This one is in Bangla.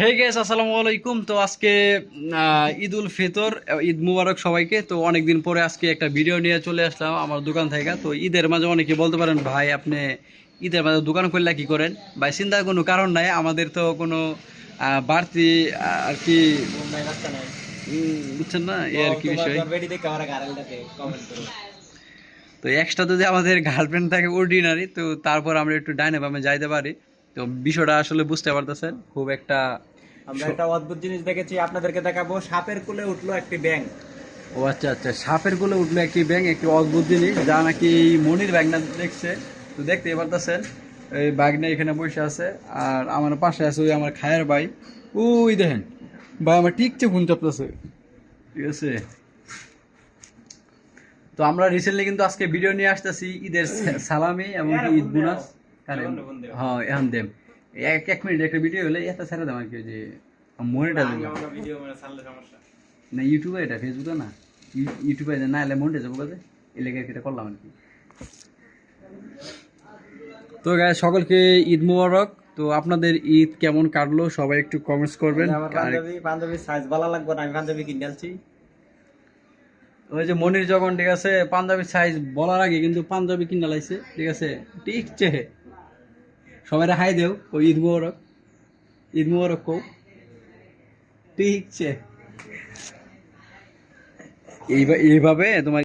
হে গেস আসসালামু আলাইকুম। তো আজকে ঈদ উল ফিতর ঈদ মুবারক সবাইকে। তো অনেকদিন পরে আজকে একটা ভিডিও নিয়ে চলে আসলাম আমার দোকান থেকে। তো ঈদের মাঝে অনেকে বলতে পারেন ভাই আপনি ঈদের মাঝে দোকান করলে কি করেন? ভাই চিন্তার কোনো কারণ নাই। আমাদের তো কোনো বাড়তি আর কি বুঝছেন না? এই আর কি বিষয়। তো এক্সট্রা যদি আমাদের গার্লফ্রেন্ড থাকে অর্ডিনারি তো তারপর আমরা একটু ডাইনে বামে যাইতে পারি। তো বিষয়টা আসলে বুঝতে পারতেছেন খুব একটা আমরা একটা অদ্ভুত জিনিস দেখেছি আপনাদেরকে দেখাবো সাপের কোলে উঠল একটি ব্যাং ও আচ্ছা আচ্ছা সাপেরগুলো উঠল একটি ব্যাং একটি অদ্ভুত জিনিস যা নাকি মনির ব্যাগনা দেখছে। তো দেখতেই পারতেছেন এই ব্যাগনা এখানে বসে আছে আর আমার পাশে আছে ওই আমার খায়ের ভাই। ওই দেখেন ভাই আমার টিকছে ফোন চাপতেছে। ঠিক আছে? তো আমরা রিসেন্টলি কিন্তু আজকে ভিডিও নিয়ে আসতেছি ঈদের সালামি এবং ঈদ বোনাস। কারণ হ্যাঁ এখন দেম এক এক মিনিট একটা ভিডিও হলে এটা ছেড়ে দেম আর কি যে মানে না ইউটিউবে এটা ফেসবুকে না। ইউটিউবে না এলে মন্টে যাব কাজে এই লেগে এটা করলাম আর কি। তো গায়ে সকলকে ঈদ মুবারক। তো আপনাদের ঈদ কেমন কাটলো সবাই একটু কমেন্টস করবেন। আমার পাঞ্জাবি পাঞ্জাবি সাইজ ভালো লাগবে না আমি পাঞ্জাবি কিনে আনছি। ওই যে মনির যখন ঠিক আছে পাঞ্জাবি সাইজ বলার আগে কিন্তু পাঞ্জাবি কিনে লাইছে ঠিক আছে ঠিক চেহে। সবাই হাই দেও ও ঈদ মোবারক। ঈদ মোবারক কও। ঠিক এইভাবে এইভাবে তোমার